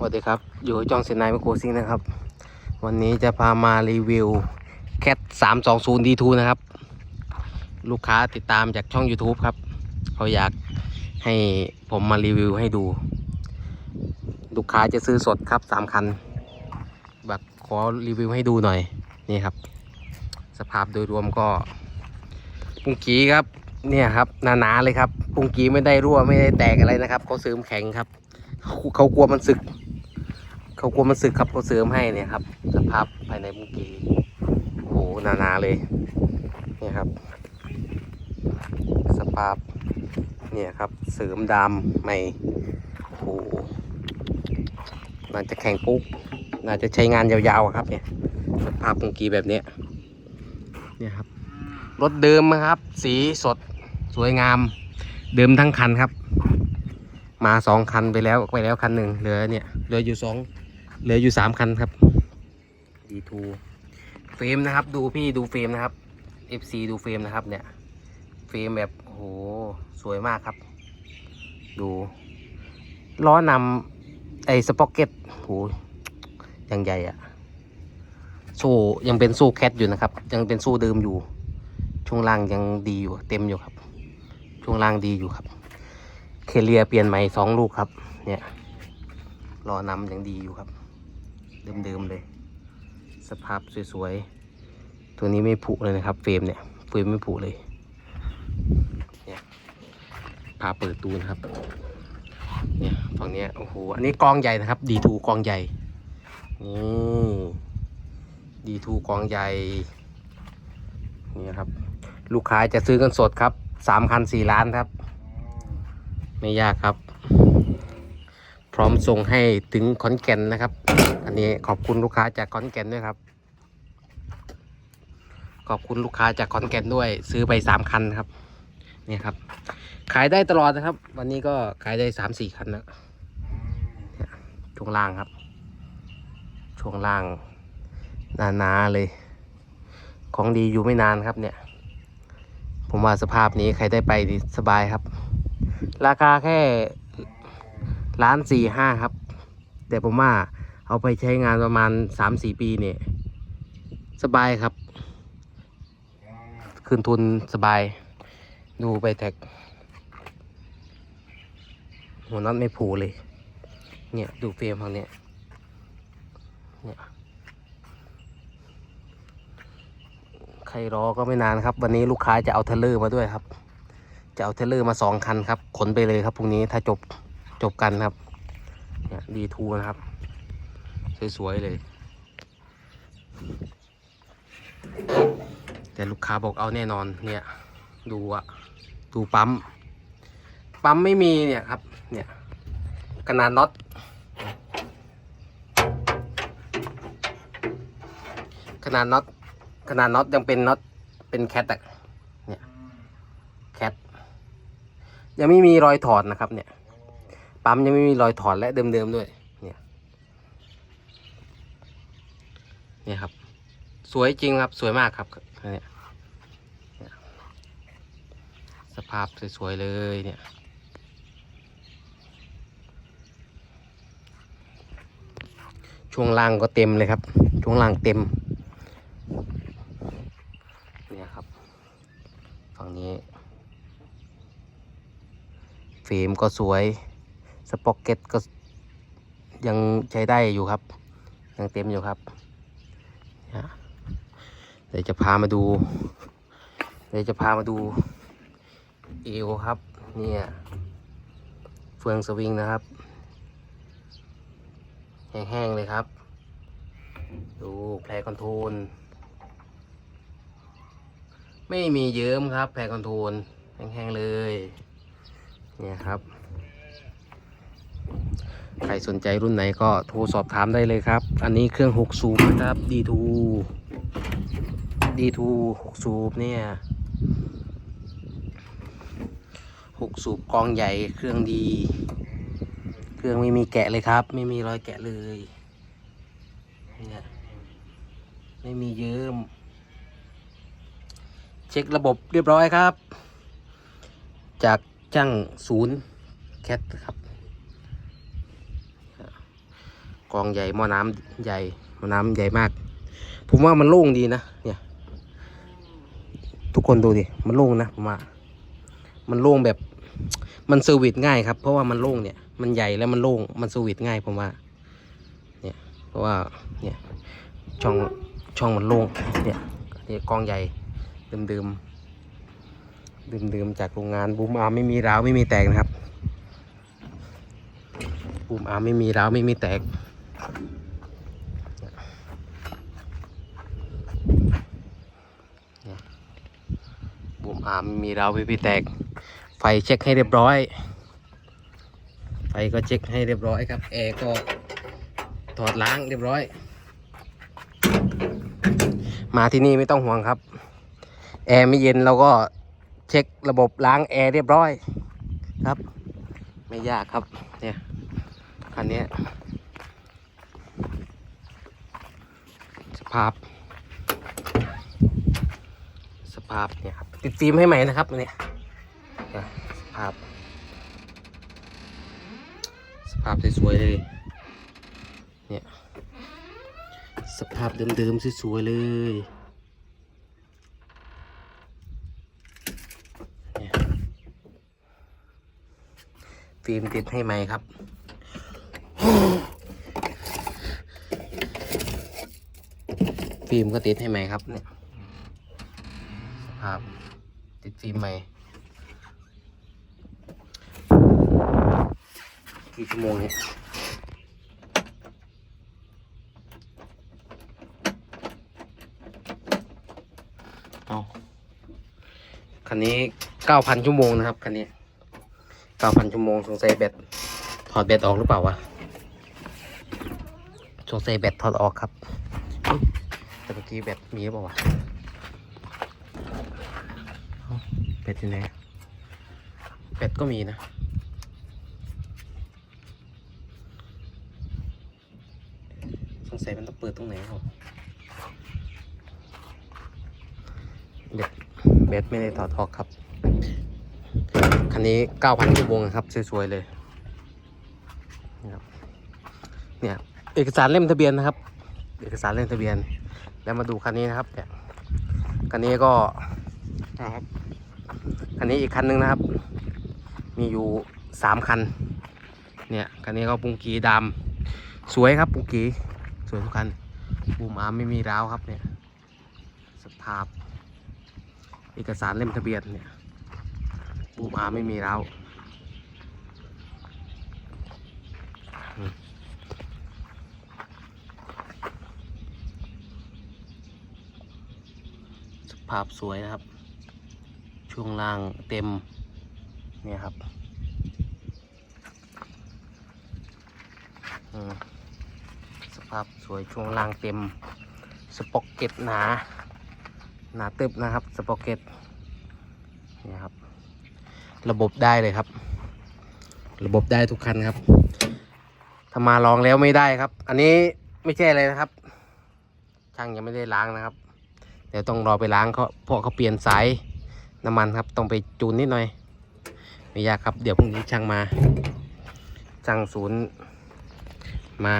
สวัสดีครับ อยู่จองเซนไนมโคซิงนะครับ วันนี้จะพามารีวิวแคท320 D2 นะครับ ลูกค้าติดตามจากช่อง YouTube ครับ เขาอยากให้ผมมารีวิวให้ดู ลูกค้าจะซื้อสดครับ 3 คัน แบบขอรีวิวให้ดูหน่อย นี่ครับ สภาพโดยรวมก็ปุงกีครับ เนี่ยครับหนาๆเลยครับปุงกีไม่ได้รั่วไม่ได้แตกอะไรนะครับเขาเสริมแข็งครับเขาเขากลัวมันสึก เขากลัวมันสึกครับเขาเสริมให้เนี่ยครับสภาพภายในปุกีโอ้โหหนาๆเลยเนี่ยครับ สภาพเนี่ยครับเสริมดามใหม่โอ้โหน่าจะแข็งปุ๊บน่าจะใช้งานยาวๆครับเนี่ยสภาพปุกีแบบเนี้ยเนี่ยครับรถเดิมนะครับ สีสดสวยงาม เดิมทั้งคันครับ มาสองคันไปแล้วไปแล้วคันหนึ่งเหลือเนี่ยเหลืออยู่สอง เหลืออยู่สามคันครับ D2 เฟรมนะครับ ดูพี่ดูเฟรมนะครับ FC ดูเฟรมนะครับ เนี่ย เฟรมแบบโอ้โหสวยมากครับ ดูล้อนำไอ้สป็อกเก็ตโหยังใหญ่อะโซ่ยังเป็นโซ่แคทอยู่นะครับ ยังเป็นโซ่เดิมอยู่ ช่วงล่างยังดีอยู่ เต็มอยู่ครับ ช่วงล่างดีอยู่ครับ เคเลียเปลี่ยนใหม่สองลูกครับ เนี่ยรอนำยังดีอยู่ครับ เดิมๆเลย สภาพสวยๆ ตัวนี้ไม่ผุเลยนะครับ เฟรมเนี่ย เฟรมไม่ผุเลย เนี่ยพาเปิดตูนะครับ เนี่ยฝั่งเนี้ยโอ้โห อันนี้กองใหญ่นะครับ D2 กองใหญ่ นี่ D2 กองใหญ่ นี่ครับ ลูกค้าจะซื้อกันสดครับ สามคันสี่ล้านครับ ไม่ยากครับ ร้อมส่งให้ถึงขอนแก่นนะครับ อันนี้ขอบคุณลูกค้าจากขอนแก่นด้วยครับ ขอบคุณลูกค้าจากขอนแก่นด้วย ซื้อไปสามคันครับ เนี่ยครับ ขายได้ตลอดนะครับ วันนี้ก็ขายได้สามสี่คันแล้วช่วงล่างครับช่วงล่างหนาๆเลย ของดีอยู่ไม่นานครับเนี่ย ผมว่าสภาพนี้ใครได้ไปสบายครับ ราคาแค่ ล้านสี่ห้าครับ แต่ผมว่าเอาไปใช้งานประมาณสามสี่ปีเนี่ย สบายครับ คืนทุนสบาย ดูไปแท็ก หัวน็อตไม่ผูเลย เนี่ยดูเฟรมฝั่งเนี้ยเนี่ยใครรอก็ไม่นานครับ วันนี้ลูกค้าจะเอาเทเลอร์มาด้วยครับ จะเอาเทเลอร์มาสองคันครับ ขนไปเลยครับพรุ่งนี้ถ้าจบ จบกันครับ เนี่ยดีทูนะครับ สวยๆเลย แต่ลูกค้าบอกเอาแน่นอนเนี่ย ดูอะดูปั๊ม ปั๊มไม่มีเนี่ยครับ เนี่ยขนาดน็อตขนาดน็อตขนาดน็อตยังเป็นน็อตเป็นแคทอะเนี่ยแคทยังไม่มีรอยถอดนะครับเนี่ย ปั๊มยังไม่มีรอยถอดและเดิมๆด้วย เนี่ย เนี่ยครับ สวยจริงครับ สวยมากครับเนี่ยสภาพสวยๆเลยเนี่ยช่วงล่างก็เต็มเลยครับ ช่วงล่างเต็ม เนี่ยครับ ฝั่งนี้เฟรมก็สวย สป็อกเก็ตก็ยังใช้ได้อยู่ครับ ยังเต็มอยู่ครับเดี๋ยวจะพามาดู เดี๋ยวจะพามาดูเอวครับ เนี่ยเฟืองสวิงนะครับ แห้งๆเลยครับ ดูแพรคอนโทรลไม่มีเยิ้มครับแพรคอนโทรลแห้งๆเลย เนี่ยครับ ใครสนใจรุ่นไหนก็โทรสอบถามได้เลยครับ อันนี้เครื่อง6สูบนะครับ D2 D2 6สูบเนี่ย6สูบกองใหญ่เครื่องดี เครื่องไม่มีแกะเลยครับ ไม่มีรอยแกะเลยเนี่ยไม่มีเยิ้มเช็คระบบเรียบร้อยครับ จากจ้างศูนย์แคทครับ กองใหญ่หม้อน้ำใหญ่หม้อน้ำใหญ่มาก ผมว่ามันโล่งดีนะเนี่ย ทุกคนดูดิมันโล่งนะผมว่ามันโล่งแบบ มันเซอร์วิสง่ายครับ เพราะว่ามันโล่งเนี่ย มันใหญ่แล้วมันโล่งมันเซอร์วิสง่ายผมว่า เนี่ย เพราะว่าเนี่ยช่องช่องมันโล่งเนี่ยนี่กองใหญ่เดิมเดิมเดิมเดิมจากโรงงานบูมอาร์ไม่มีร้าวไม่มีแตกนะครับบูมอาร์ไม่มีร้าวไม่มีแตก บุมอามมีเราไม่มีแตก ไฟเช็คให้เรียบร้อย ไฟก็เช็คให้เรียบร้อยครับ แอร์ก็ถอดล้างเรียบร้อย มาที่นี่ไม่ต้องห่วงครับ แอร์ไม่เย็นเราก็เช็คระบบล้างแอร์เรียบร้อยครับ ไม่ยากครับเนี่ยคันนี้ ภาพ สภาพเนี่ยครับติดฟิล์มให้ใหม่นะครับเนี่ยเนี่ยสภาพ สภาพสวยๆเลยเนี่ยสภาพเดิมๆสวยๆเลยเนี่ยฟิล์มติดให้ใหม่ครับ ฟิล์มก็ติดให้ใหม่ครับเนี่ยสภาพติดฟิล์มใหม่กี่ชั่วโมงเนี่ยเอาคันนี้เก้าพันชั่วโมงนะครับคันนี้เก้าพันชั่วโมงสงสัยแบตถอดแบตออกหรือเปล่าวะสงสัยแบตถอดออกครับเอ้ยแต่เมื่อ กี้แบตมีหรือเปล่าวะเป็ดที่ไหนเป็ดก็มีนะสงสัยมันต้องเปิดตรงไหนเหรอเบ็ดเบ็ดไม่ได้ถอดออกครับ คันนี้9,000ชั่วโมงครับ สวย ๆ เลยนี่ครับเนี่ย เอกสารเล่มทะเบียนนะครับ เอกสารเล่มทะเบียน แล้วมาดูคันนี้นะครับเนี่ยคันนี้ก็นะครับคันนี้อีกคันหนึงนะครับ มีอยู่สามคัน เนี่ยคันนี้ก็ปุงกีดำสวยครับปุงกีสวยทุกคันบูมอาร์มไม่มีร้าวครับเนี่ยสภาพ เอกสารเล่มทะเบียนเนี่ยบูมอาร์มไม่มีร้าว ภาพสวยนะครับ ช่วงล่างเต็มเนี่ยครับสภาพสวยช่วงล่างเต็ม สปอกเก็ตหนา หนาตึบนะครับ สปอกเก็ตเนี่ยครับ ระบบได้เลยครับ ระบบได้ทุกคันครับ ถ้ามาลองแล้วไม่ได้ครับ อันนี้ไม่ใช่อะไรนะครับช่างยังไม่ได้ล้างนะครับ เดี๋ยวต้องรอไปล้างเขาเพราะเขาเปลี่ยนสายน้ำมันครับต้องไปจูนนิดหน่อยไม่ยากครับเดี๋ยวพรุ่งนี้ช่างมาช่างศูนย์มา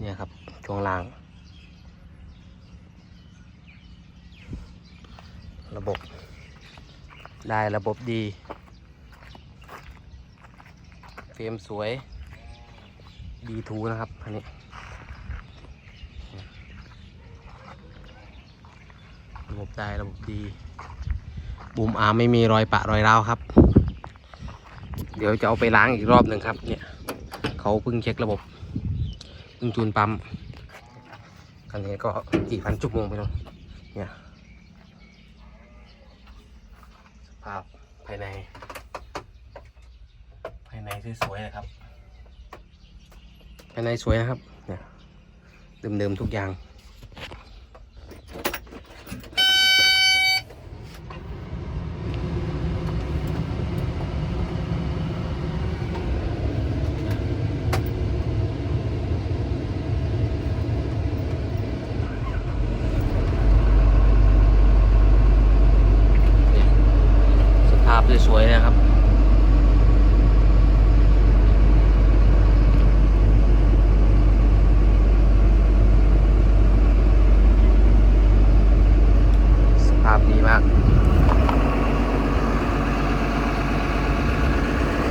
เนี่ยครับช่วงล่าง ระบบ ได้ระบบดีเฟรมสวยดีทูนะครับอันนี้ ระบบได้ระบบดีบูมอาร์ไม่มีรอยปะรอยร้าวครับ เดี๋ยวจะเอาไปล้างอีกรอบหนึ่งครับ เนี่ยเขาเพิ่งเช็คระบบเพิ่งจูนปั๊มคันนี้ก็กี่พันชั่วโมงไปแล้วเนี่ยสภาพภายใน ภายในสวยๆนะครับภายในสวยนะครับเนี่ยเดิมๆทุกอย่าง สภาพสวยๆนะครับ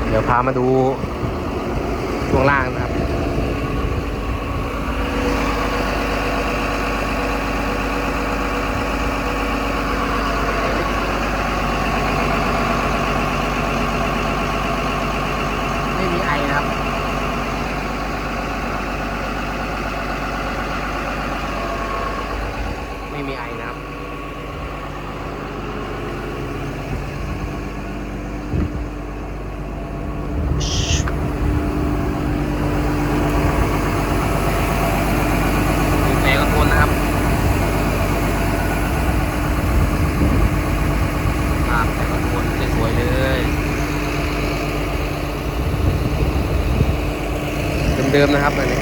เดี๋ยวพา มาดูช่วงล่างนะครับ ไม่มีไอนะครับ ไม่มีไอนะครับ มีแปลกระพนนะครับภาพแปลกระพนสวยๆเลย เดิมนะครับอันนี้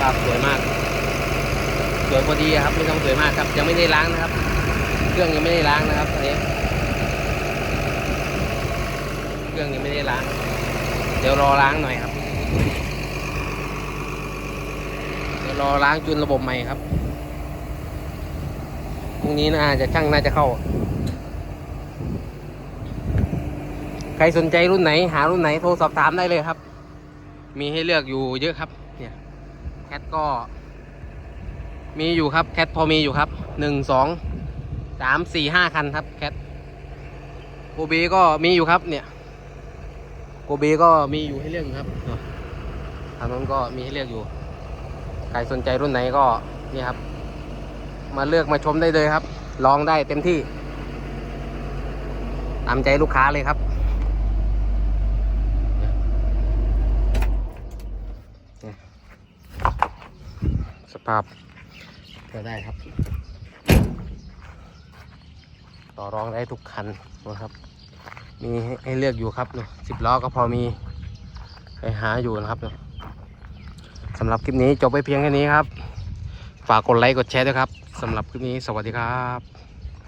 ภาพสวยมาก สวยพอดีครับไม่ต้องสวยมากครับ ยังไม่ได้ล้างนะครับ เครื่องยังไม่ได้ล้างนะครับอันนี้ เครื่องยังไม่ได้ล้าง เดี๋ยวรอล้างหน่อยครับ รอล้างจูนระบบใหม่ครับพรุ่งนี้น่าจะช่างน่าจะเข้า ใครสนใจรุ่นไหน หารุ่นไหนโทรสอบถามได้เลยครับ มีให้เลือกอยู่เยอะครับ เนี่ยแคทก็ มีอยู่ครับแคทพอมีอยู่ครับหนึ่งสองสามสี่ห้าคันครับแคทโกเบก็มีอยู่ครับ เนี่ยโกเบก็มีอยู่ให้เลือกอยู่ครับทางนั้นก็มีให้เลือกอยู่ ใครสนใจรุ่นไหนก็นี่ครับ มาเลือกมาชมได้เลยครับ ลองได้เต็มที่ ตามใจลูกค้าเลยครับสภาพก็ได้ครับ ต่อรองได้ทุกคันนะครับ มีให้เลือกอยู่ครับสิบล้อก็พอมีไปหาอยู่นะครับ สำหรับคลิปนี้จบไปเพียงแค่นี้ครับ ฝากกดไลค์กดแชร์ด้วยครับสำหรับคลิปนี้สวัสดีครับ